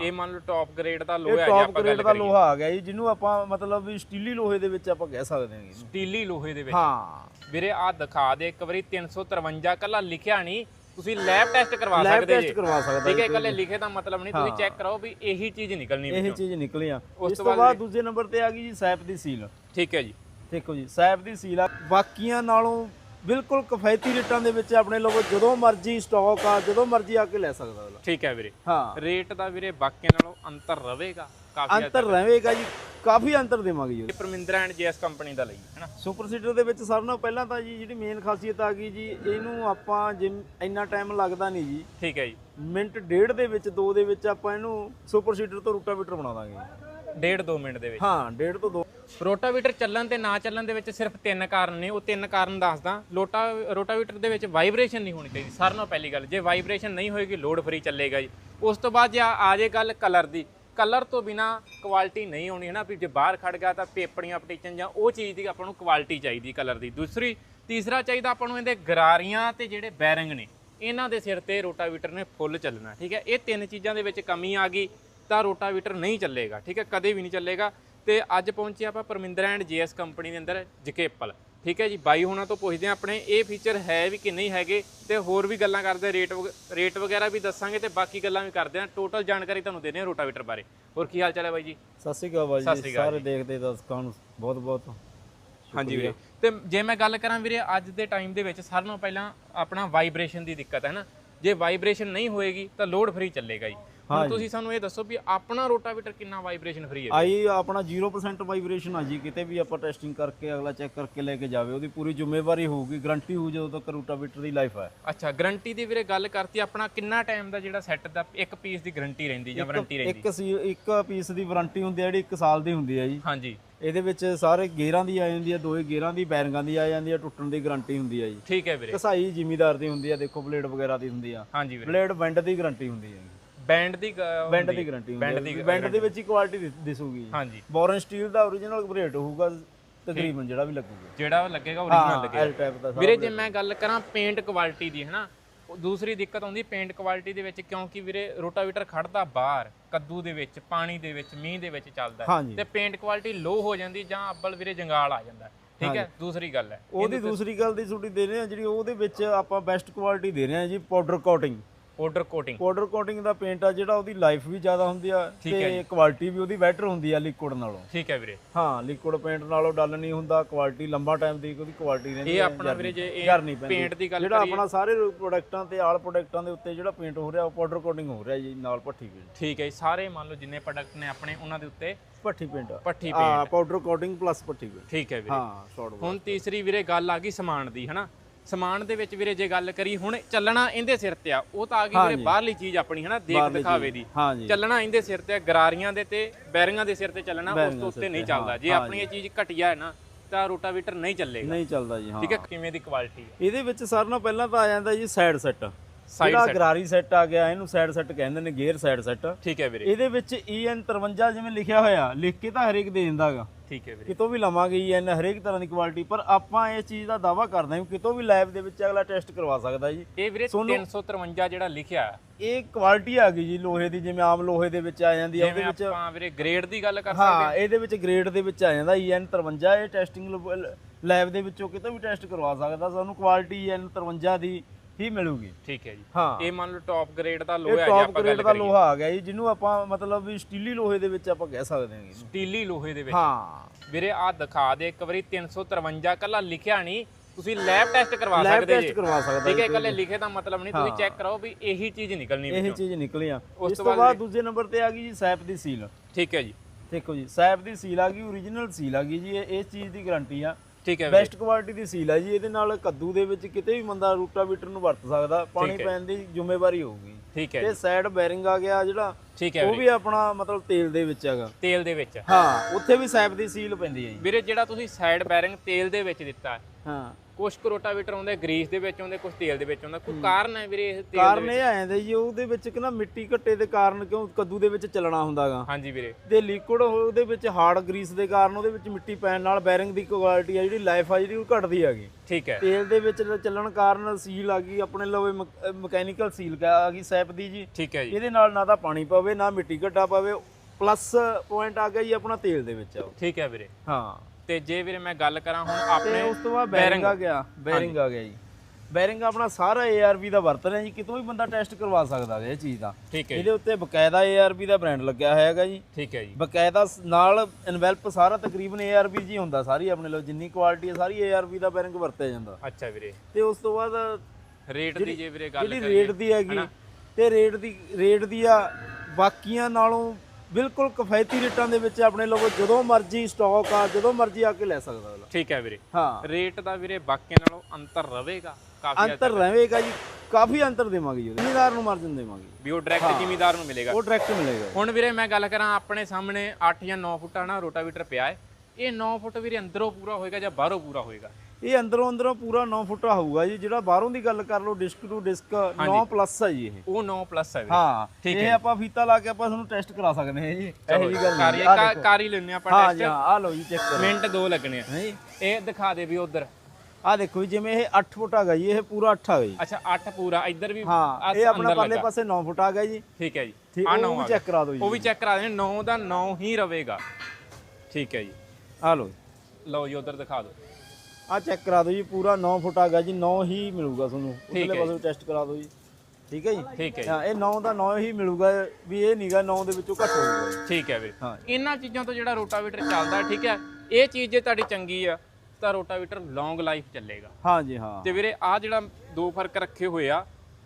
ਇਹ ਮੰਨ ਲਓ ਟੌਪ ਗ੍ਰੇਡ ਦਾ ਲੋਹਾ ਹੈ ਜੇ ਟੌਪ ਗ੍ਰੇਡ ਦਾ ਲੋਹਾ ਆ ਗਿਆ ਜੀ ਜਿਹਨੂੰ ਆਪਾਂ ਮਤਲਬ ਵੀ ਸਟੀਲੀ ਲੋਹੇ ਦੇ ਵਿੱਚ ਆਪਾਂ ਕਹਿ ਸਕਦੇ ਹਾਂ। ਸਟੀਲੀ ਲੋਹੇ ਦੇ ਵਿੱਚ। ਹਾਂ। ਵੀਰੇ ਆ ਦਿਖਾ ਦੇ ਇੱਕ ਵਾਰੀ 353 ਕੱਲਾ ਲਿਖਿਆ ਨਹੀਂ ਤੁਸੀਂ ਲੈਬ ਟੈਸਟ ਕਰਵਾ ਲੈਬ ਸਕਦੇ ਟੈਸਟ ਜੀ। ਕਰਵਾ ਸਕਦਾ ਠੀਕ ਹੈ ਇਕੱਲੇ ਲਿਖੇ ਦਾ ਮਤਲਬ ਨਹੀਂ ਤੁਸੀਂ। ਚੈੱਕ ਕਰੋ ਵੀ ਇਹੀ ਚੀਜ਼ ਨਿਕਲਣੀ ਇਹ ਚੀਜ਼ ਨਿਕਲੀ ਆ। ਉਸ ਤੋਂ ਬਾਅਦ ਦੂਜੇ ਨੰਬਰ ਤੇ ਆ ਗਈ ਜੀ ਸੈਪ ਦੀ ਸੀਲ ਠੀਕ ਹੈ ਜੀ। ਦੇਖੋ ਜੀ ਸੈਪ ਦੀ ਸੀਲ ਆ। ਬਾਕੀਆਂ ਨਾਲੋਂ ਬਿਲਕੁਲ ਕਿਫਾਇਤੀ ਰੇਟਾਂ ਦੇ ਵਿੱਚ ਆਪਣੇ ਲੋਕ ਜਦੋਂ ਮਰਜ਼ੀ ਸਟਾਕ ਆ ਜਦੋਂ ਮਰਜ਼ੀ ਆ ਕੇ ਲੈ ਸਕਦਾ ਅਗਲਾ। ਠੀਕ ਹੈ ਵੀਰੇ। ਹਾਂ। ਰੇਟ ਦਾ ਵੀਰੇ ਬਾਕੀਆਂ ਨਾਲੋਂ ਅੰਤਰ ਰਵੇਗਾ ਕਾਫੀ ਅੰਤਰ ਰਹੇਗਾ ਜੀ ਕਾਫੀ ਅੰਤਰ ਦੇਵਾਂਗੇ ਜੀ। ਪਰਮਿੰਦਰਾ ਐਂਡ ਜੀਐਸ ਕੰਪਨੀ ਦਾ ਲਈ ਹੈ ਨਾ? ਸੁਪਰ ਸੀਡਰ ਦੇ ਵਿੱਚ ਸਾਰਿਆਂ ਨਾਲੋਂ ਪਹਿਲਾਂ ਤਾਂ ਜੀ ਜਿਹੜੀ ਮੇਨ ਖਾਸੀਅਤ ਆ ਗਈ ਜੀ ਇਹਨੂੰ ਆਪਾਂ ਜਿਮ ਇੰਨਾ ਟਾਈਮ ਲੱਗਦਾ ਨਹੀਂ ਜੀ। ਠੀਕ ਹੈ ਜੀ। ਮਿੰਟ ਡੇਢ ਦੇ ਵਿੱਚ ਦੋ ਦੇ ਵਿੱਚ ਆਪਾਂ ਇਹਨੂੰ ਸੁਪਰ ਸੀਡਰ ਤੋਂ ਰੂਟਾਵੀਟਰ ਬਣਾ ਦਾਂਗੇ। ਡੇਢ 2 ਮਿੰਟ ਦੇ ਵਿੱਚ। ਹਾਂ ਡੇਢ ਤੋਂ ਦੋ ਰੋਟਾਵੀਟਰ ਚੱਲਣ ਤੇ ਨਾ ਚੱਲਣ ਦੇ ਵਿੱਚ ਸਿਰਫ ਤਿੰਨ ਕਾਰਨ ਨੇ, ਉਹ ਤਿੰਨ ਕਾਰਨ ਦੱਸਦਾ। ਲੋਟਾ, ਰੋਟਾਵੀਟਰ ਦੇ ਵਿੱਚ ਵਾਈਬ੍ਰੇਸ਼ਨ ਨਹੀਂ ਹੋਣੀ ਚਾਹੀਦੀ। ਸਾਰਿਆਂ ਨਾਲੋਂ ਪਹਿਲੀ ਗੱਲ, ਜੇ ਵਾਈਬ੍ਰੇਸ਼ਨ ਨਹੀਂ ਹੋਏਗੀ, ਲੋਡ ਫਰੀ ਚੱਲੇਗਾ ਜੀ। ਉਸ ਤੋਂ ਬਾਅਦ ਜੇ ਆ ਆ ਜੇ ਗੱਲ ਕਲਰ ਦੀ, ਕਲਰ ਤੋਂ ਬਿਨਾ ਕੁਆਲਿਟੀ ਨਹੀਂ ਆਉਣੀ ਹੈ ਨਾ ਵੀ ਜੇ ਬਾਹਰ ਖੜ ਗਿਆ ਤਾਂ ਪੇਪੜੀਆਂ, ਪਟੀਚਨ ਜਾਂ ਉਹ ਚੀਜ਼ ਦੀ ਆਪਾਂ ਨੂੰ ਕੁਆਲਿਟੀ ਚਾਹੀਦੀ ਕਲਰ ਦੀ। ਦੂਸਰੀ, ਤੀਸਰਾ ਚਾਹੀਦਾ ਆਪਾਂ ਨੂੰ ਇਹਦੇ ਗਰਾਰੀਆਂ ਤੇ ਜਿਹੜੇ ਬੈਰਿੰਗ ਨੇ, ਇਹਨਾਂ ਦੇ ਸਿਰ ਤੇ ਰੋਟਾਵੀਟਰ ਨੇ ਫੁੱਲ ਚੱਲਣਾ, ਠੀਕ ਹੈ? ਇਹ ਤਿੰਨ ਚੀਜ਼ਾਂ ਦੇ ਵਿੱਚ ਕਮੀ ਆ ਗਈ ਤਾਂ ਰੋਟਾਵੀਟਰ ਨਹੀਂ ਚੱਲੇਗਾ, ਠੀਕ ਹੈ? ਕਦੇ ਵੀ ਨਹੀਂ ਚੱਲੇਗਾ। ਤੇ ਅੱਜ ਪਹੁੰਚੇ ਆਪਾਂ ਪਰਮਿੰਦਰਾ ਐਂਡ ਜੀਐਸ ਕੰਪਨੀ ਦੇ ਅੰਦਰ ਜਕੇਪਲ। ਠੀਕ ਹੈ ਜੀ ਬਾਈ ਹੁਣਾਂ ਤੋਂ ਪੁੱਛਦੇ ਆ ਆਪਣੇ ਇਹ ਫੀਚਰ ਹੈ ਵੀ ਕਿ ਨਹੀਂ ਹੈਗੇ ਤੇ ਹੋਰ ਵੀ ਗੱਲਾਂ ਕਰਦੇ ਰੇਟ ਰੇਟ ਵਗੈਰਾ ਵੀ ਦੱਸਾਂਗੇ ਤੇ ਬਾਕੀ ਗੱਲਾਂ ਵੀ ਕਰਦੇ ਆ ਟੋਟਲ ਜਾਣਕਾਰੀ ਤੁਹਾਨੂੰ ਦੇਣੇ ਆ ਰੋਟਾਵੀਟਰ ਬਾਰੇ। ਹੋਰ ਕੀ ਹਾਲ ਚਾਲ ਹੈ ਬਾਈ ਜੀ? ਸਤਿ ਸ਼੍ਰੀ ਅਕਾਲ ਬਾਈ ਜੀ ਸ਼੍ਰੀ ਦੇਖਦੇ ਦਰਸ਼ਕਾਂ ਨੂੰ ਬਹੁਤ ਬਹੁਤ ਹਾਂਜੀ ਵੀਰੇ। ਤੇ ਜੇ ਮੈਂ ਗੱਲ ਕਰਾਂ ਵੀਰੇ ਅੱਜ ਦੇ ਟਾਈਮ ਦੇ ਵਿੱਚ ਸਾਰਿਆਂ ਨਾਲੋਂ ਪਹਿਲਾਂ ਆਪਣਾ ਵਾਈਬ੍ਰੇਸ਼ਨ ਦੀ ਦਿੱਕਤ ਹੈ ਨਾ। ਜੇ ਵਾਈਬ੍ਰੇਸ਼ਨ ਨਹੀਂ ਹੋਏਗੀ ਤਾਂ ਲੋਡ ਫਰੀ ਚੱਲੇਗਾ ਜੀ। ਹੁਣ ਤੁਸੀਂ ਸਾਨੂੰ ਇਹ ਦੱਸੋ ਵੀ ਆਪਣਾ ਰੋਟਾਵੀਟਰ ਕਿੰਨਾ ਵਾਈਬ੍ਰੇਸ਼ਨ ਫਰੀ ਹੈ? ਆਈ ਆਪਣਾ 0% ਵਾਈਬ੍ਰੇਸ਼ਨ ਆ ਜੀ ਕਿਤੇ ਵੀ ਆਪਾਂ ਟੈਸਟਿੰਗ ਕਰਕੇ ਅਗਲਾ ਚੈੱਕ ਕਰਕੇ ਲੈ ਕੇ ਜਾਵੇ ਉਹਦੀ ਪੂਰੀ ਜ਼ਿੰਮੇਵਾਰੀ ਹੋਊਗੀ ਗਾਰੰਟੀ ਹੋਊ ਜਦੋਂ ਤੱਕ ਰੂਟਾਵੀਟਰ ਦੀ ਲਾਈਫ ਹੈ ਅੱਛਾ ਗਾਰੰਟੀ ਦੀ ਵੀਰੇ ਗੱਲ ਕਰਤੀ ਆਪਣਾ ਕਿੰਨਾ ਟਾਈਮ ਦਾ ਜਿਹੜਾ ਸੈੱਟ ਦਾ ਇੱਕ ਪੀਸ ਦੀ ਗਾਰੰਟੀ ਰਹਿੰਦੀ ਜਾਂ ਵਾਰੰਟੀ ਰਹਿੰਦੀ? ਇੱਕ ਇੱਕ ਪੀਸ ਦੀ ਵਾਰੰਟੀ ਹੁੰਦੀ ਹੈ ਜਿਹੜੀ 1 ਸਾਲ ਦੀ ਹੁੰਦੀ ਹੈ ਜੀ। ਹਾਂਜੀ। ਇਹਦੇ ਵਿੱਚ ਸਾਰੇ ਗੇਅਰਾਂ ਦੀ ਆ ਜਾਂਦੀ ਹੈ ਦੋਏ ਗੇਅਰਾਂ ਦੀ ਬੈਰਿੰਗਾਂ ਦੀ ਆ ਜਾਂਦੀ ਹੈ ਟੁੱਟਣ ਦੀ ਗਾਰੰਟੀ ਹੁੰਦੀ ਹੈ ਜੀ। ਠੀਕ ਹੈ ਵੀਰੇ। ਕਸਾਈ ਜ਼ਿਮੀਦਾਰ ਦੀ ਹੁੰਦੀ ਹੈ ਦੇਖੋ ਬਲੇਡ ਵਗੈਰਾ ਦੀ ਹੁੰਦੀ ਆ। ਹਾਂਜੀ ਵੀਰੇ। ਬਲੇਡ ਬੈਂਡ ਦੀ ਗਾਰੰਟੀ ਹੁੰਦੀ ਹੈ ਬੈਂਡ ਦੀ ਬੈਂਡ ਦੀ। ਗਾਰੰਟੀ ਬੈਂਡ ਹੁੰਦੀ ਦੀ ਹੈ ਬੈਂਡ ਦੇ ਵਿੱਚ ਹੀ ਕੁਆਲਿਟੀ ਦਿਸੂਗੀ। ਹਾਂਜੀ। ਬੋਰਨ ਸਟੀਲ ਦਾ origignal ਰੇਟ ਹੋਊਗਾ ਤਕਰੀਬਨ ਜਿਹੜਾ ਵੀ ਲੱਗੂਗਾ। ਜਿਹੜਾ ਲੱਗੇਗਾ ਹਾਂ ਲੱਗੇਗਾ। ਐਲ ਟਾਈਪ ਦਾ ਵੀਰੇ ਜੇ ਮੈਂ ਗੱਲ ਕਰਾਂ ਪੇਂਟ ਕੁਆਲਿਟੀ ਦੀ ਹਨਾ? ਉਹ ਦੂਸਰੀ ਦਿੱਕਤ ਆਉਂਦੀ ਪੇਂਟ ਕੁਆਲਿਟੀ ਦੇ ਵਿੱਚ ਕਿਉਂਕਿ ਵੀਰੇ ਰੋਟਾਵੀਟਰ ਖੜਦਾ ਬਾਹਰ ਕੱਦੂ ਦੇ ਵਿੱਚ ਪਾਣੀ ਦੇ ਵਿੱਚ ਮੀਂਹ ਦੇ ਵਿੱਚ ਚੱਲਦਾ ਤੇ ਪੇਂਟ ਕੁਆਲਿਟੀ ਲੋ ਹੋ ਜਾਂਦੀ ਜਾਂ ਅੱਬਲ ਵੀਰੇ ਜੰਗਾਲ ਆ ਜਾਂਦਾ। ਠੀਕ ਹੈ? ਦੂਸਰੀ ਗੱਲ ਹੈ। ਉਹਦੀ ਦੂਸਰੀ ਗੱਲ ਦੀ ਛੁੱਟੀ ਦੇ ਰਹੇ ਆ ਜਿਹੜੀ ਉਹਦੇ ਵਿੱਚ ਆਪਾਂ ਬੈਸਟ ਕੁਆਲਿਟੀ ਦੇ ਰਹੇ ਆ ਜੀ powder coating order coating powder coating ਦਾ ਪੇਂਟ ਆ ਜਿਹੜਾ ਉਹਦੀ ਲਾਈਫ ਵੀ ਜ਼ਿਆਦਾ ਹੁੰਦੀ ਆ ਤੇ ਕੁਆਲਿਟੀ ਵੀ ਉਹਦੀ ਬੈਟਰ ਹੁੰਦੀ ਆ ਲਿਕੁਇਡ ਨਾਲੋਂ। ਠੀਕ ਹੈ ਵੀਰੇ। ਹਾਂ ਲਿਕੁਇਡ ਪੇਂਟ ਨਾਲੋਂ ਡਲ ਨਹੀਂ ਹੁੰਦਾ ਕੁਆਲਿਟੀ ਲੰਬਾ ਟਾਈਮ ਦੀ ਉਹਦੀ ਕੁਆਲਿਟੀ ਰਹਿੰਦੀ ਇਹ ਆਪਣਾ ਵੀਰੇ ਜੇ ਇਹ ਪੇਂਟ ਦੀ ਗੱਲ ਜਿਹੜਾ ਆਪਣਾ ਸਾਰੇ ਪ੍ਰੋਡਕਟਾਂ ਤੇ ਆਲ ਪ੍ਰੋਡਕਟਾਂ ਦੇ ਉੱਤੇ ਜਿਹੜਾ ਪੇਂਟ ਹੋ ਰਿਹਾ ਉਹ ਪਾਊਡਰ ਕੋਟਿੰਗ ਹੋ ਰਿਹਾ ਜੀ ਨਾਲ ਭੱਠੀ ਪੇਂਟ ਠੀਕ ਹੈ ਸਾਰੇ ਮੰਨ ਲਓ ਜਿੰਨੇ ਪ੍ਰੋਡਕਟ ਨੇ ਆਪਣੇ ਉਹਨਾਂ ਦੇ ਉੱਤੇ ਭੱਠੀ ਪੇਂਟ ਪੱਠੀ ਹਾਂ ਪਾਊਡਰ ਕੋਟਿੰਗ ਪਲੱਸ ਭੱਠੀ ਪੇਂਟ ਠੀਕ ਹੈ ਵੀਰੇ। ਹਾਂ ਹੁਣ ਤੀਸਰੀ ਵੀਰੇ ਗੱਲ ਆ ਗਈ ਸਮਾਨ ਦੀ ਹਨਾ? ਸਮਾਨ ਦੇ ਵਿੱਚ ਵੀਰੇ ਜੇ ਗੱਲ ਕਰੀ ਹੁਣ ਚੱਲਣਾ ਇਹਦੇ ਸਿਰ ਤੇ ਆ। ਉਹ ਤਾਂ ਆ ਗਈ ਵੀਰੇ ਬਾਹਰਲੀ ਚੀਜ਼ ਆਪਣੀ ਹਨਾ? ਦੇਖ ਦਿਖਾਵੇ ਦੀ। ਚੱਲਣਾ ਇਹਦੇ ਸਿਰ ਤੇ ਗਰਾਰੀਆਂ ਦੇ ਤੇ ਬੈਰਿੰਗਾਂ ਦੇ ਸਿਰ ਤੇ ਚੱਲਣਾ ਉਸ ਤੋਂ ਉੱਤੇ ਨਹੀਂ ਚੱਲਦਾ। ਜੇ ਆਪਣੀ ਇਹ ਚੀਜ਼ ਘਟੀਆ ਹੈ ਨਾ ਤਾਂ ਰੋਟਾਵੀਟਰ ਨਹੀਂ ਚੱਲੇਗਾ। ਨਹੀਂ ਚੱਲਦਾ ਜੀ ਹਾਂ। ਠੀਕ ਹੈ? ਕਿਵੇਂ ਦੀ ਕੁਆਲਿਟੀ ਇਹਦੇ ਵਿੱਚ ਸਾਰਿਆਂ ਨਾਲੋਂ ਪਹਿਲਾਂ ਤਾਂ ਆ ਜਾਂਦਾ ਜੀ ਸਾਈਡ ਸੈੱਟ ਜਿਹੜਾ ਗਰਾਰੀ ਸੈੱਟ ਆ ਗਿਆ ਇਹਨੂੰ ਸਾਈਡ ਸੈੱਟ ਕਹਿੰਦੇ ਨੇ ਗੇਅਰ ਸਾਈਡ ਸੈੱਟ ਠੀਕ ਹੈ ਵੀਰੇ। ਇਹਦੇ ਵਿੱਚ EN 53 ਜਿਵੇਂ ਲਿਖਿਆ ਹੋਇਆ ਲਿਖ ਕੇ ਤਾਂ ਹਰੇਕ ਦੇ ਦਿੰਦਾਗਾ ਠੀਕ ਹੈ ਵੀਰੇ। ਕਿਤੋਂ ਵੀ ਲਵਾਂਗੇ EN ਹਰੇਕ ਤਰ੍ਹਾਂ ਦੀ ਕੁਆਲਿਟੀ ਪਰ ਆਪਾਂ ਇਸ ਚੀਜ਼ ਦਾ ਦਾਵਾ ਕਰਦੇ ਹਾਂ ਕਿਤੋਂ ਵੀ ਲੈਬ ਦੇ ਵਿੱਚ ਅਗਲਾ ਟੈਸਟ ਕਰਵਾ ਸਕਦਾ ਜੀ। ਇਹ ਵੀਰੇ 353 ਜਿਹੜਾ ਲਿਖਿਆ। ਇਹ ਕੁਆਲਿਟੀ ਆ ਗਈ ਜੀ ਲੋਹੇ ਦੀ ਜਿਵੇਂ ਆਮ ਲੋਹੇ ਦੇ ਵਿੱਚ ਆ ਜਾਂਦੀ ਹੈ ਉਹਦੇ ਵਿੱਚ ਆਪਾਂ ਵੀਰੇ ਗ੍ਰੇਡ ਦੀ ਗੱਲ ਕਰ ਹਾਂ ਇਹਦੇ ਵਿੱਚ ਗ੍ਰੇਡ ਦੇ ਵਿੱਚ ਆ ਜਾਂਦਾ EN 53 ਇਹ ਟੈਸਟਿੰਗ ਲੈਬ ਦੇ ਵਿੱਚੋਂ ਕਿਤੋਂ ਵੀ ਟੈਸਟ ਕਰਵਾ ਸਕਦਾ। ਸਾਨੂੰ ਕੁਆਲਿਟੀ EN 53 ਦੀ ਹੀ ਮਿਲੂਗੀ। ਠੀਕ ਹੈ ਜੀ। ਹਾਂ। ਇਹ ਮੰਨ ਲਓ ਟੌਪ ਗ੍ਰੇਡ ਦਾ ਲੋਹਾ ਹੈ ਜੇ ਟੌਪ ਆਪਾਂ ਗ੍ਰੇਡ ਗੱਲ ਦਾ ਕਰੀਏ। ਲੋਹਾ ਆ ਗਿਆ ਜੀ ਜਿਹਨੂੰ ਆਪਾਂ ਮਤਲਬ ਵੀ ਸਟੀਲੀ ਲੋਹੇ ਦੇ ਵਿੱਚ ਆਪਾਂ ਕਹਿ ਸਕਦੇ ਹਾਂ। ਸਟੀਲੀ ਲੋਹੇ ਦੇ ਵਿੱਚ। ਹਾਂ। ਵੀਰੇ ਆ ਦਿਖਾ ਦੇ ਇੱਕ ਵਾਰੀ 353 ਕੱਲਾ ਲਿਖਿਆ ਨਹੀਂ ਤੁਸੀਂ ਲੈਬ ਟੈਸਟ ਕਰਵਾ ਲੈਬ ਸਕਦੇ ਟੈਸਟ ਜੀ। ਕਰਵਾ ਸਕਦਾ ਠੀਕ ਹੈ ਇਕੱਲੇ ਲਿਖੇ ਦਾ ਮਤਲਬ ਨਹੀਂ ਤੁਸੀਂ ਚੈੱਕ ਕਰੋ ਵੀ ਇਹੀ ਚੀਜ਼ ਨਿਕਲਣੀ ਇਹ ਚੀਜ਼ ਨਿਕਲੀ ਆ। ਉਸ ਤੋਂ ਬਾਅਦ ਦੂਜੇ ਨੰਬਰ ਤੇ ਆ ਗਈ ਜੀ ਸੈਪ ਦੀ ਸੀਲ ਠੀਕ ਹੈ ਜੀ। ਦੇਖੋ ਜੀ ਸੈਪ ਦੀ ਸੀਲ ਆ ਗਈ origignal ਸੀਲ ਆ ਗਈ ਜੀ ਇਹ ਇਸ ਚੀਜ਼ ਦੀ ਗਾਰੰਟੀ ਆ। ਠੀਕ ਹੈ ਬੈਸਟ ਕੁਆਲਿਟੀ ਦੀ ਸੀਲ ਆ ਜੀ ਇਹਦੇ ਨਾਲ ਕੱਦੂ ਦੇ ਵਿੱਚ ਕਿਤੇ ਵੀ ਬੰਦਾ ਰੂਟਾਵੀਟਰ ਨੂੰ ਵਰਤ ਸਕਦਾ ਪਾਣੀ ਪੈਣ ਦੀ ਜ਼ਿੰਮੇਵਾਰੀ ਹੋਊਗੀ। ਠੀਕ ਹੈ ਤੇ ਸਾਈਡ ਬੈਰਿੰਗ ਆ ਗਿਆ ਜਿਹੜਾ ਠੀਕ ਹੈ ਉਹ ਵੀ ਆਪਣਾ ਮਤਲਬ ਤੇਲ ਦੇ ਵਿੱਚ ਹੈਗਾ। ਤੇਲ ਦੇ ਵਿੱਚ। ਹਾਂ ਉੱਥੇ ਵੀ ਸੈਪ ਦੀ ਸੀਲ ਪੈਂਦੀ ਹੈ ਜੀ। ਵੀਰੇ ਜਿਹੜਾ ਤੁਸੀਂ ਸਾਈਡ ਬੈਰਿੰਗ ਤੇਲ ਦੇ ਵਿੱਚ ਦਿੱਤਾ ਹੈ, ਹਾਂ। ਕੁਝ ਕੁ ਰੋਟਾਵੇਟਰ ਆਉਂਦੇ ਗਰੀਸ ਦੇ ਵਿੱਚ ਆਉਂਦੇ ਕੁਝ ਤੇਲ ਦੇ ਵਿੱਚ ਆਉਂਦਾ। ਕੋਈ ਕਾਰਨ ਹੈ ਵੀਰੇ ਇਸ ਤੇਲ ਦੇ ਕਾਰਨ ਇਹ ਆਏ ਦੇ ਜੀ ਉਹਦੇ ਵਿੱਚ ਕਿ ਨਾ ਮਿੱਟੀ ਘੱਟੇ ਦੇ ਕਾਰਨ ਕਿਉਂ ਕੱਦੂ ਦੇ ਵਿੱਚ ਚੱਲਣਾ ਹੁੰਦਾਗਾ। ਹਾਂਜੀ ਵੀਰੇ। ਤੇ ਲਿਕੁਇਡ ਉਹਦੇ ਵਿੱਚ ਹਾਰਡ ਗਰੀਸ ਦੇ ਕਾਰਨ ਉਹਦੇ ਵਿੱਚ ਮਿੱਟੀ ਪੈਣ ਨਾਲ ਬੈਰਿੰਗ ਦੀ ਕੁਆਲਿਟੀ ਆ ਜਿਹੜੀ ਲਾਈਫ ਆ ਜਿਹੜੀ ਉਹ ਘਟਦੀ ਹੈਗੀ। ਠੀਕ ਹੈ। ਤੇਲ ਦੇ ਵਿੱਚ ਚੱਲਣ ਕਾਰਨ ਸੀਲ ਆ ਗਈ ਆਪਣੇ ਲਵੇ ਮਕੈਨੀਕਲ ਸੀਲ ਆ ਗਈ ਸੈਪ ਦੀ ਜੀ। ਠੀਕ ਹੈ ਜੀ। ਇਹਦੇ ਨਾਲ ਨਾ ਤਾਂ ਪਾਣੀ ਪਵੇ ਨਾ ਮਿੱਟੀ ਘਟਾ ਪਵੇ ਪਲੱਸ ਪੁਆਇੰਟ ਆ ਗਿਆ ਜੀ ਆਪਣਾ ਤੇਲ ਦੇ ਵਿੱਚ। ਠੀਕ ਹੈ ਵੀਰੇ। ਹਾਂ। ਤੇ ਜੇ ਵੀਰੇ ਮੈਂ ਗੱਲ ਕਰਾਂ ਹੁਣ ਆਪਣੇ ਉਸ ਤੋਂ ਬਾਅਦ ਬੈਰਿੰਗ ਆ ਗਿਆ। ਬੈਰਿੰਗ ਆ ਗਿਆ ਜੀ। ਬੈਰਿੰਗ ਆਪਣਾ ਸਾਰਾ ARB ਦਾ ਵਰਤ ਰਿਹਾ ਜੀ। ਕਿਤੋਂ ਵੀ ਬੰਦਾ ਟੈਸਟ ਕਰਵਾ ਸਕਦਾ ਹੈ ਇਹ ਚੀਜ਼ ਦਾ। ਠੀਕ ਹੈ ਇਹਦੇ ਉੱਤੇ ਬਕਾਇਦਾ ARB ਦਾ ਬ੍ਰਾਂਡ ਲੱਗਿਆ ਹੋਇਆ ਹੈਗਾ ਜੀ। ਠੀਕ ਹੈ ਜੀ। ਬਕਾਇਦਾ ਨਾਲ ਇਨਵੈਲਪ ਸਾਰਾ ਤਕਰੀਬਨ ARB ਜੀ ਹੁੰਦਾ। ਸਾਰੀ ਆਪਣੇ ਲੋ ਜਿੰਨੀ ਕੁਆਲਿਟੀ ਹੈ ਸਾਰੀ ARB ਦਾ ਬੈਰਿੰਗ ਵਰਤਿਆ ਜਾਂਦਾ। ਅੱਛਾ ਵੀਰੇ। ਤੇ ਉਸ ਤੋਂ ਬਾਅਦ ਰੇਟ ਦੀ ਜੇ ਵੀਰੇ ਗੱਲ ਜਿਹੜੀ ਕਰੀਏ ਰੇਟ ਦੀ ਹੈਗੀ ਤੇ ਰੇਟ ਦੀ ਰੇਟ ਦੀ ਆ ਬਾਕੀਆਂ ਨਾਲੋਂ ਬਿਲਕੁਲ ਕਿਫਾਇਤੀ ਰੇਟਾਂ ਦੇ ਵਿੱਚ ਆਪਣੇ ਲੋਕ ਜਦੋਂ ਮਰਜ਼ੀ ਸਟਾਕ ਆ ਜਦੋਂ ਮਰਜ਼ੀ ਆ ਕੇ ਲੈ ਸਕਦਾ ਅਗਲਾ ਠੀਕ ਹੈ ਵੀਰੇ। ਹਾਂ। ਰੇਟ ਦਾ ਵੀਰੇ ਬਾਕੀਆਂ ਨਾਲੋਂ ਅੰਤਰ ਰਵੇਗਾ ਕਾਫੀ ਅੰਤਰ ਰਹੇਗਾ ਜੀ ਕਾਫੀ ਅੰਤਰ ਦੇਵਾਂਗੇ ਜੀ ਜ਼ਿਮੀਦਾਰ ਨੂੰ ਮਾਰਜਨ ਦੇਵਾਂਗੇ। ਵੀ ਉਹ ਡਾਇਰੈਕਟ ਜ਼ਿਮੀਦਾਰ ਨੂੰ ਮਿਲੇਗਾ। ਉਹ ਡਾਇਰੈਕਟ ਮਿਲੇਗਾ ਹੁਣ ਵੀਰੇ ਮੈਂ ਗੱਲ ਕਰਾਂ ਆਪਣੇ ਸਾਹਮਣੇ 8 ਜਾਂ 9 ਫੁੱਟਾ ਨਾ ਰੋਟਾਵੀਟਰ ਪਿਆ ਹੈ। ਇਹ 9 ਫੁੱਟ ਵੀਰੇ ਅੰਦਰੋਂ ਪੂਰਾ ਹੋਏਗਾ ਜਾਂ ਬਾਹਰੋਂ ਪੂਰਾ ਹੋਏਗਾ? ਇਹ ਅੰਦਰੋਂ ਅੰਦਰੋਂ ਪੂਰਾ 9 ਫੁੱਟ ਹੋਊਗਾ ਜੀ। ਜਿਹੜਾ ਬਾਹਰੋਂ ਦੀ ਗੱਲ ਕਰ ਲਓ ਡਿਸਕ ਟੂ ਡਿਸਕ 9 ਪਲੱਸ ਹੈ ਜੀ ਇਹ। ਉਹ 9 ਪਲੱਸ ਹੈ ਹਾਂ ਠੀਕ ਇਹ ਆਪਾਂ ਫੀਤਾ ਲਾ ਕੇ ਆਪਾਂ ਤੁਹਾਨੂੰ ਟੈਸਟ ਕਰਾ ਸਕਦੇ ਹਾਂ ਜੀ। ਇਹੋ ਜੀ। ਗੱਲ ਨਹੀਂ। ਕਾਰ ਹੀ ਲੈਣੇ ਆਪਾਂ ਹਾਂ ਟੈਸਟ ਜੀ ਹਾਂ ਆ ਲਓ ਜੀ ਚੈੱਕ ਕਰੋ। ਮਿੰਟ ਦੋ ਲੱਗਣੇ ਆ। ਇਹ ਦਿਖਾ ਦੇ ਵੀ ਉਧਰ। ਆ ਦੇਖੋ ਜਿਵੇਂ ਇਹ 8 ਫੁੱਟ ਹੈਗਾ ਜੀ ਇਹ ਪੂਰਾ 8 ਹੈਗਾ ਜੀ। ਅੱਛਾ 8 ਪੂਰਾ। ਇੱਧਰ ਵੀ ਹਾਂ ਇਹ ਆਪਣਾ ਪਰਲੇ। ਪਾਸੇ 9 ਫੁੱਟ ਆ ਗਿਆ ਜੀ। ਠੀਕ ਹੈ ਜੀ। ਆ ਉਹ 9 ਵੀ ਚੈੱਕ ਕਰਾ ਦਿਓ ਉਹ ਜੀ ਵੀ ਚੈੱਕ ਕਰਾ ਦੇਣੇ। 9 ਦਾ 9 ਹੀ ਰਵੇਗਾ। ਠੀਕ ਹੈ ਜੀ। ਆ ਲਓ ਲਓ ਜੀ ਉਧਰ ਦਿਖਾ ਦਿਓ। ਆ ਚੈੱਕ ਕਰਾ ਦਿਓ ਜੀ ਪੂਰਾ 9 ਫੁੱਟ ਆ ਗਿਆ ਜੀ 9 ਹੀ ਮਿਲੂਗਾ ਤੁਹਾਨੂੰ। ਠੀਕ ਹੈ ਪਾਸੇ ਟੈਸਟ ਕਰਾ ਦਿਓ ਜੀ। ਠੀਕ ਹੈ ਜੀ? ਠੀਕ ਹੈ ਜੀ। ਹਾਂ ਇਹ 9 ਦਾ 9 ਹੀ ਮਿਲੂਗਾ ਵੀ ਇਹ ਨਹੀਂਗਾ 9 ਦੇ ਵਿੱਚੋਂ ਘੱਟ ਹੋਊਗਾ ਜੀ। ਠੀਕ ਹੈ ਵੀਰੇ। ਹਾਂ ਇਹਨਾਂ ਚੀਜ਼ਾਂ ਤੋਂ ਜਿਹੜਾ ਰੋਟਾਵੀਟਰ ਚੱਲਦਾ ਠੀਕ ਹੈ ਇਹ ਚੀਜ਼ ਜੇ ਤੁਹਾਡੀ ਚੰਗੀ ਆ ਤਾਂ ਰੋਟਾਵੀਟਰ ਲੌਂਗ ਲਾਈਫ ਚੱਲੇਗਾ। ਹਾਂ ਜੀ ਹਾਂ। ਤੇ ਵੀਰੇ ਆ ਜਿਹੜਾ ਦੋ ਫ਼ਰਕ ਰੱਖੇ ਹੋਏ ਆ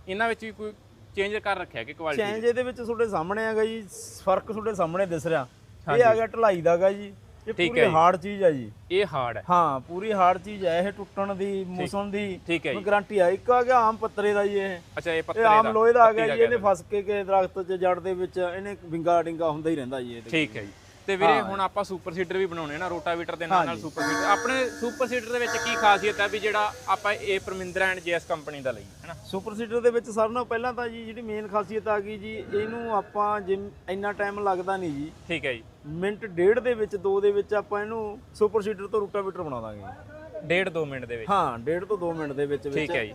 ਇਹਨਾਂ ਵਿੱਚ ਵੀ ਕੋਈ ਚੇਂਜ ਕਰ ਰੱਖਿਆ ਕਿ ਕੁਆਲਿਟੀ ਚੇਂਜ ਇਹਦੇ ਵਿੱਚ ਤੁਹਾਡੇ ਸਾਹਮਣੇ ਹੈਗਾ ਜੀ ਫ਼ਰਕ ਤੁਹਾਡੇ ਸਾਹਮਣੇ ਦਿਸ ਰਿਹਾ। ਇਹ ਆ ਗਿਆ ਢਲਾਈ ਦਾ ਹੈਗਾ ਜੀ। ਠੀਕ ਹੈ। ਹਾਰਡ ਚੀਜ਼ ਹੈ ਜੀ। ਇਹ ਹਾਰਡ ਹੈ। ਹਾਂ ਪੂਰੀ ਹਾਰਡ ਚੀਜ਼ ਹੈ ਇਹ ਟੁੱਟਣ ਦੀ ਮੂਸਣ ਦੀ ਹੈ ਜੀ। ਗਾਰੰਟੀ ਆ। ਇੱਕ ਆ ਗਿਆ ਆਮ ਪੱਤਰੇ ਦਾ ਜੀ ਇਹ। ਅੱਛਾ ਇਹ ਇਹ ਪੱਤਰੇ ਆਮ ਦਾ ਲੋਹੇ ਦਾ ਆ ਗਿਆ ਜੀ ਇਹਨੇ ਫਸ ਕੇ ਕੇ ਦਰਖਤ 'ਚ ਜੜ ਦੇ ਵਿੱਚ ਇਹਨੇ ਵਿੰਗਾ ਡਿੰਗਾ ਹੁੰਦਾ ਹੀ ਰਹਿੰਦਾ ਜੀ ਇਹਦੇ ਠੀਕ ਹੈ ਜੀ। ਤੇ ਵੀਰੇ ਹੁਣ ਆਪਾਂ ਸੁਪਰ ਸੀਡਰ ਵੀ ਬਣਾਉਣੇ ਨਾ ਰੋਟਾਵੀਟਰ ਦੇ ਨਾਲ ਨਾਲ ਸੁਪਰ ਸੀਡਰ। ਆਪਣੇ ਸੁਪਰ ਸੀਡਰ ਦੇ ਵਿੱਚ ਕੀ ਖਾਸੀਅਤ ਹੈ ਵੀ ਜਿਹੜਾ ਆਪਾਂ ਇਹ ਪਰਮਿੰਦਰਾ ਐਂਡ ਜੀਐਸ ਕੰਪਨੀ ਦਾ ਲਈ ਹੈ ਨਾ? ਸੁਪਰ ਸੀਡਰ ਦੇ ਵਿੱਚ ਸਾਰਿਆਂ ਨਾਲੋਂ ਪਹਿਲਾਂ ਤਾਂ ਜੀ ਜਿਹੜੀ ਮੇਨ ਖਾਸੀਅਤ ਆ ਗਈ ਜੀ ਇਹਨੂੰ ਆਪਾਂ ਜਿਮ ਇੰਨਾ ਟਾਈਮ ਲੱਗਦਾ ਨਹੀਂ ਜੀ। ਠੀਕ ਹੈ ਜੀ। ਮਿੰਟ ਡੇਢ ਦੇ ਵਿੱਚ ਦੋ ਦੇ ਵਿੱਚ ਆਪਾਂ ਇਹਨੂੰ ਸੁਪਰ ਸੀਡਰ ਤੋਂ ਰੂਟਾਵੀਟਰ ਬਣਾ ਦਾਂਗੇ। ਡੇਢ 2 ਮਿੰਟ ਦੇ ਵਿੱਚ। ਹਾਂ ਡੇਢ ਤੋਂ 2 ਮਿੰਟ ਦੇ ਵਿੱਚ ਵਿੱਚ ਠੀਕ ਹੈ ਜੀ।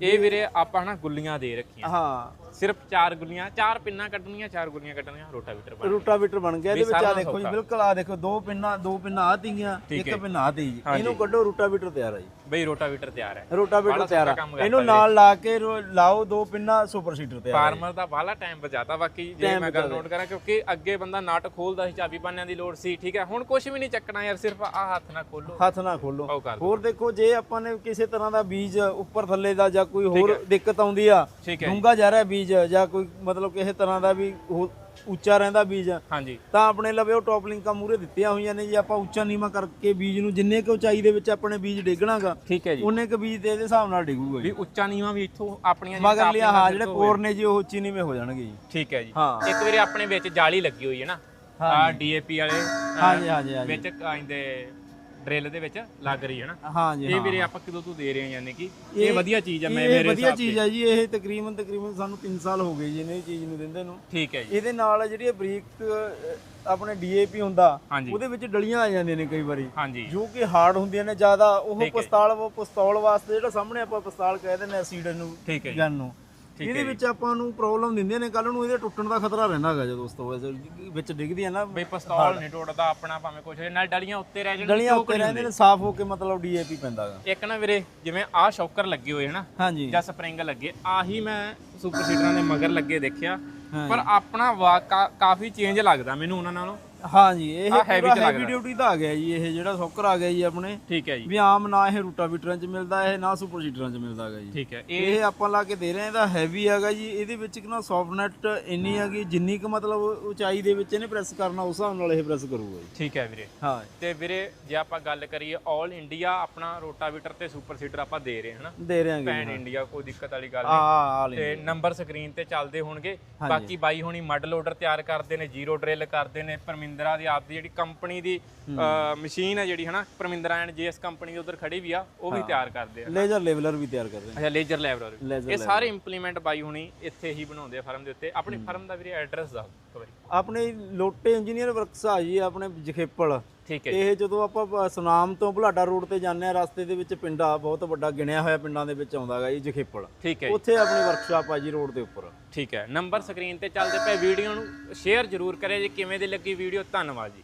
ਇਹ ਵੀਰੇ ਆਪਾਂ ਨਾ ਗੁੱਲੀਆਂ ਦੇ ਰੱਖੀਆਂ। ਹਾਂ। ਸਿਰਫ ਚਾਰ ਗੁੱਲੀਆਂ ਚਾਰ ਪਿੰਨਾਂ ਕੱਢਣੀਆਂ ਚਾਰ ਗੁੱਲੀਆਂ ਕੱਢਣੀਆਂ ਰੋਟਾਵੀਟਰ ਬਣ ਰੂਟਾਵੀਟਰ ਬਣ ਗਿਆ ਇਹਦੇ ਵਿੱਚ ਆ ਦੇਖੋ ਜੀ ਬਿਲਕੁਲ ਆ ਦੇਖੋ ਦੋ ਪਿੰਨਾਂ ਦੋ ਪਿੰਨਾਂ ਆ ਤੀਆਂ ਇੱਕ ਪਿੰਨਾ ਆ ਤੀ ਇਹਨੂੰ ਕੱਢੋ ਰੂਟਾਵੀਟਰ ਤਿਆਰ ਆ ਜੀ। ਬਈ ਰੋਟਾਵੀਟਰ ਤਿਆਰ ਹੈ। ਰੋਟਾਵੀਟਰ ਤਿਆਰ ਆ। ਇਹਨੂੰ ਨਾਲ ਲਾ ਕੇ ਰੋ- ਲਾਓ ਦੋ ਪਿੰਨਾ ਸੁਪਰ ਸੀਡਰ ਤਿਆਰ ਆ। ਫਾਰਮਰ ਦਾ ਬਾਹਲਾ ਟਾਈਮ ਬਚਾਤਾ। ਬਾਕੀ ਜੇ ਮੈਂ ਗੱਲ ਨੋਟ ਕਰਾਂ ਕਿਉਂਕਿ ਅੱਗੇ ਬੰਦਾ ਨਾਟ ਖੋਲਦਾ ਸੀ ਚਾਬੀ ਪਾਣਿਆਂ ਦੀ ਲੋੜ ਸੀ ਠੀਕ ਹੈ? ਹੁਣ ਕੁਝ ਵੀ ਨਹੀਂ ਚੱਕਣਾ ਯਾਰ ਸਿਰਫ ਆ ਹੱਥ ਨਾਲ ਖੋਲੋ। ਹੱਥ ਨਾ ਖੋਲੋ। ਉਹ ਕਰ ਦਿਓ। ਹੋਰ ਦੇਖੋ ਜੇ ਆਪਾਂ ਨੇ ਕਿਸੇ ਤਰ੍ਹਾਂ ਦਾ ਬੀਜ ਉੱਪਰ ਥੱਲੇ ਦਾ ਜਾਂ ਕੋਈ ਹੋਰ ਦਿੱਕਤ ਆਉਂਦੀ ਆ ਠੀਕ ਹੈ ਡੂੰਗਾ ਜਾ ਰਿਹਾ ਬੀਜ ਜਾਂ ਕੋਈ ਮਤਲਬ ਕਿਸੇ ਤਰ੍ਹਾਂ ਦਾ ਵੀ ਉੱਚਾ ਰਹਿੰਦਾ ਬੀਜ। ਹਾਂਜੀ। ਤਾਂ ਆਪਣੇ ਲਵੇ ਉਹ ਟੌਪ ਲਿੰਕਾਂ ਮੂਰੇ ਦਿੱਤੀਆਂ ਹੋਈਆਂ ਨੇ ਜੀ। ਆਪਾਂ ਉੱਚਾ ਨੀਵਾ ਕਰਕੇ ਬੀਜ ਨੂੰ ਜਿੰਨੇ ਕੁ ਉਚਾਈ ਦੇ ਵਿੱਚ ਆਪਣੇ ਬੀਜ ਡੇਗਣਾਗਾ ਠੀਕ ਹੈ ਜੀ। ਉਹਨੇ ਕੁ ਬੀਜ ਦੇ ਹਿਸਾਬ ਨਾਲ ਡਿੱਗੂਗਾ ਜੀ। ਵੀ ਉੱਚਾ ਨੀਵਾ ਵੀ ਇੱਥੋਂ ਆਪਣੀਆਂ ਮਗਰ ਲਿਆ ਹਾਂ ਜਿਹੜੇ ਕੋਰ ਨੇ ਜੀ ਉਹ ਉੱਚੀ ਨੀਵੇਂ ਹੋ ਜਾਣਗੇ ਜੀ। ਠੀਕ ਹੈ ਜੀ। ਹਾਂ। ਇੱਕ ਵਾਰੀ ਆਪਣੇ ਵਿੱਚ ਜਾਲੀ ਲੱਗੀ ਹੋਈ ਹੈ ਨਾ। ਆ ਡੀਏਪੀ ਵਾਲੇ ਹਾਂਜੀ ਹਾਂਜੀ ਵਿੱਚ ਆਂਦੇ ਡਰਿਲ ਦੇ ਵਿੱਚ ਲੱਗ ਰਹੀ ਹੈ ਨਾ। ਹਾਂਜੀ ਇਹ ਵੀਰੇ ਆਪਾਂ ਕਿਦੋਂ ਤੋਂ ਦੇ ਰਹੇ ਹਾਂ ਯਾਨੀ ਕਿ ਇਹ ਵਧੀਆ ਚੀਜ਼ ਹੈ ਮੈਂ ਮੇਰੇ ਵਧੀਆ ਹਿਸਾਬ ਚੀਜ਼ ਹੈ ਜੀ ਇਹ ਤਕਰੀਬਨ ਤਕਰੀਬਨ ਸਾਨੂੰ 3 ਸਾਲ ਹੋ ਗਏ ਜੀ ਇਹਨੇ ਚੀਜ਼ ਨੂੰ ਦਿੰਦੇ ਨੂੰ। ਠੀਕ ਹੈ ਜੀ। ਇਹਦੇ ਨਾਲ ਜਿਹੜੀ ਬਰੀਕ ਆਪਣੇ ਡੀਏਪੀ ਹੁੰਦਾ ਉਹਦੇ ਵਿੱਚ ਡਲੀਆਂ ਆ ਜਾਂਦੀਆਂ ਨੇ ਕਈ ਵਾਰੀ। ਜੋ ਕਿ ਹਾਰਡ ਹੁੰਦੀਆਂ ਨੇ ਜ਼ਿਆਦਾ ਉਹ ਪਿਸਤੌਲ ਉਹ ਪਿਸਤੌਲ ਵਾਸਤੇ ਜਿਹੜਾ ਸਾਹਮਣੇ ਆਪਾਂ ਪਿਸਤੌਲ ਕਹਿ ਦਿੰਦੇ ਆ ਸੀਡਰ ਨੂੰ ਠੀਕ ਹੈ ਜੀ। ਗਨ ਨੂੰ। ਇਹਦੇ ਵਿੱਚ ਆਪਾਂ ਨੂੰ ਪ੍ਰੋਬਲਮ ਦਿੰਦੀਆਂ ਨੇ ਕੱਲ ਨੂੰ ਇਹਦੇ ਟੁੱਟਣ ਦਾ ਖਤਰਾ ਰਹਿੰਦਾ ਹੈਗਾ ਜਦੋਂ ਦੋਸਤੋ ਵੈਸੇ ਵਿੱਚ ਡਿੱਗਦੀ ਹੈ ਨਾ ਬਈ ਪਿਸਤੌਲ ਨਹੀਂ ਟੁੱਟਦਾ ਆਪਣਾ ਭਾਵੇਂ ਕੁਝ ਨਾਲ ਡਲੀਆਂ ਉੱਤੇ ਰਹਿ ਜਾਣ ਡਲੀਆਂ ਉੱਤੇ ਰਹਿੰਦੇ ਨੇ ਸਾਫ਼ ਹੋ ਕੇ ਮਤਲਬ ਡੀਏਪੀ ਪੈਂਦਾ ਹੈਗਾ। ਇੱਕ ਨਾ ਵੀਰੇ ਜਿਵੇਂ ਆਹ ਸ਼ੌਕਰ ਲੱਗੇ ਹੋਏ ਹਨਾ ਹਾਂਜੀ। ਜਾਂ ਸਪਰਿੰਗ ਲੱਗੇ ਆਹੀ ਮੈਂ ਸੁਪਰ ਸੀਡਰਾਂ ਦੇ ਮਗਰ ਲੱਗੇ ਦੇਖਿਆ ਪਰ ਆਪਣਾ ਕਾਫੀ ਚੇਂਜ ਲੱਗਦਾ ਮੈਨੂੰ ਉਹਨਾਂ ਨਾਲੋਂ। ਹਾਂਜੀ ਇਹ ਆਹ heavy ਪੂਰਾ ਚ ਹੈਵੀ ਲੱਗਦਾ। ਡਿਊਟੀ ਦਾ ਆ ਗਿਆ ਜੀ ਇਹ ਜਿਹੜਾ ਸੌਕਰ ਆ ਗਿਆ ਜੀ ਆਪਣੇ। ਠੀਕ ਹੈ ਜੀ। ਵੀ ਆਮ ਨਾ ਇਹ ਰੂਟਾਵੀਟਰਾਂ 'ਚ ਮਿਲਦਾ ਇਹ ਨਾ ਸੁਪਰ ਸੀਡਰਾਂ 'ਚ ਮਿਲਦਾ ਹੈਗਾ ਜੀ। ਠੀਕ ਹੈ ਇਹ ਇਹ ਆਪਾਂ ਲਾ ਕੇ ਦੇ ਰਹੇ ਹਾਂ ਇਹਦਾ ਹੈਵੀ ਹੈਗਾ ਜੀ ਇਹਦੇ ਵਿੱਚ ਕਿ ਨਾ ਸੌਫਟਨੈਟ ਇੰਨੀ ਹੈਗੀ ਜਿੰਨੀ ਕੁ ਮਤਲਬ ਉਚਾਈ ਦੇ ਵਿੱਚ ਇਹਨੇ ਪ੍ਰੈਸ ਕਰਨਾ ਉਸ ਹਿਸਾਬ ਨਾਲ ਇਹ ਪ੍ਰੈਸ ਕਰੂਗਾ ਜੀ। ਠੀਕ ਹੈ ਵੀਰੇ। ਹਾਂ। ਤੇ ਵੀਰੇ ਜੇ ਆਪਾਂ ਗੱਲ ਕਰੀਏ 올 ਇੰਡੀਆ ਆਪਣਾ ਰੋਟਾਵੀਟਰ ਤੇ ਸੁਪਰ ਸੀਡਰ ਆਪਾਂ ਦੇ ਰਹੇ ਹਨਾ? ਦੇ ਰਹੇ ਹਾਂਗੇ ਪੈਨ ਇੰਡੀਆ ਕੋਈ ਦਿੱਕਤ ਵਾਲੀ ਗੱਲ ਆ ਨਹੀਂ। ਆ ਤੇ ਨੰਬਰ ਸਕਰੀਨ ਤੇ ਚੱਲਦੇ ਹੋਣਗੇ। ਬਾਕੀ ਬਾਈ ਹੁਣੀ ਮੱਡ ਲੋਡਰ ਤਿਆਰ ਕਰਦੇ ਨੇ ਜ਼ੀਰੋ ਡਰਿਲ ਕਰਦੇ ਨੇ ਪਰਮਿੰਦਰ ਪਰਮਿੰਦਰਾ ਦੀ ਆਪ ਦੀ ਜਿਹੜੀ ਕੰਪਨੀ ਦੀ ਮਸ਼ੀਨ ਹੈ ਜਿਹੜੀ ਹਨਾ? ਪਰਮਿੰਦਰਾ ਐਂਡ ਜੀਐਸ ਕੰਪਨੀ ਉਧਰ ਖੜੀ ਵੀ ਆ ਉਹ ਵੀ ਤਿਆਰ ਕਰਦੇ ਆ। ਲੇਜ਼ਰ ਲੈਵਲਰ ਵੀ ਤਿਆਰ ਕਰਦੇ ਨੇ ਅੱਛਾ ਲੇਜ਼ਰ Laser ਇਹ ਸਾਰੇ ਇੰਪਲੀਮੈਂਟ ਬਾਈ ਹੁਣੀ ਇੱਥੇ ਹੀ ਬਣਾਉਂਦੇ ਆ ਫਰਮ ਦੇ ਉੱਤੇ। ਆਪਣੀ ਫਰਮ ਦਾ ਵੀਰੇ ਐਡਰੈਸ ਦੱਸ ਇੱਕ ਵਾਰੀ। ਆਪਣੇ ਲੋਟੇ ਇੰਜੀਨੀਅਰ ਵਰਕਸ ਆ ਜੀ ਆਪਣੇ ਜਖੇਪਲ। ਠੀਕ ਹੈ ਇਹ ਜਦੋਂ ਆਪਾਂ ਬ- ਸੁਨਾਮ ਤੋਂ ਬੁਲਾਡਾ ਰੋਡ ਤੇ ਜਾਂਦੇ ਆ ਰਸਤੇ ਦੇ ਵਿੱਚ ਪਿੰਡਾ ਬਹੁਤ ਵੱਡਾ ਗਿਣਿਆ ਹੋਇਆ ਪਿੰਡਾਂ ਦੇ ਵਿੱਚ ਆਉਂਦਾ ਗਾ ਜੀ ਜਖੇਪਲ। ਠੀਕ ਹੈ ਜੀ, ਉੱਥੇ ਆਪਣੀ ਵਰਕਸ਼ਾਪ ਆ ਜੀ ਰੋਡ ਦੇ ਉੱਪਰ। ਠੀਕ ਹੈ। ਨੰਬਰ ਸਕਰੀਨ ਤੇ ਚੱਲਦੇ ਪਏ ਵੀਡੀਓ ਨੂੰ ਸ਼ੇਅਰ ਜ਼ਰੂਰ ਕਰਿਓ ਜੇ। ਕਿਵੇਂ ਦੀ ਲੱਗੀ ਵੀਡੀਓ? ਧੰਨਵਾਦ ਜੀ।